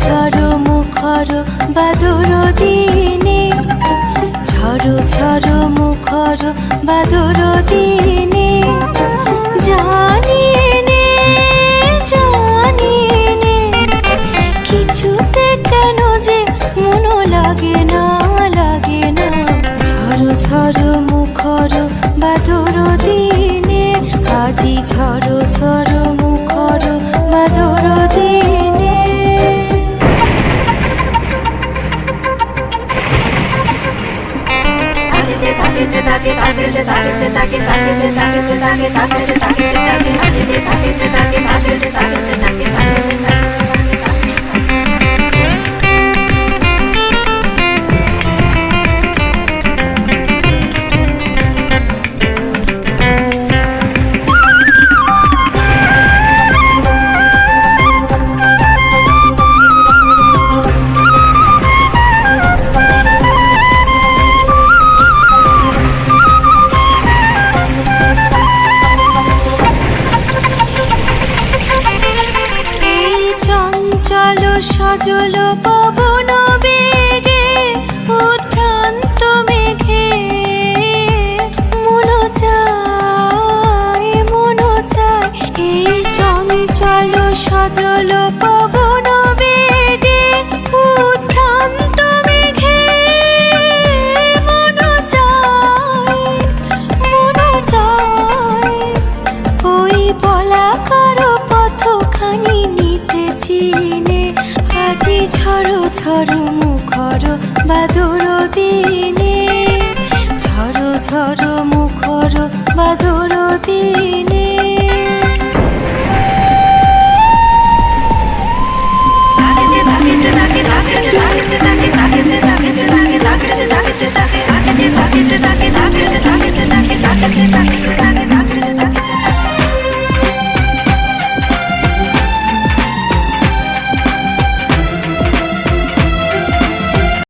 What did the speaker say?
ঝড়ো মুখর বাদর দিনে ঝড়ো ঝড়ো মুখর বাদর দিনে। জানি নে কিছুতে কেন যে মনো লাগে না লাগে না। মুখর বাদর দিনে, আজি ঝড়ো ঝড়ো এই সজল পবন বেগে, উদ্ভ্রান্ত মেঘে। মন চায় এই চঞ্চল সজল পবন বেগে, উদ্ভ্রান্ত মেঘে। মন চায় ওই বলা কারও নিতেছি। ঝড়ো ঝড়ো মুখর বাদর দিনে। ঝড়ো ঝড়ো মুখর দিনে।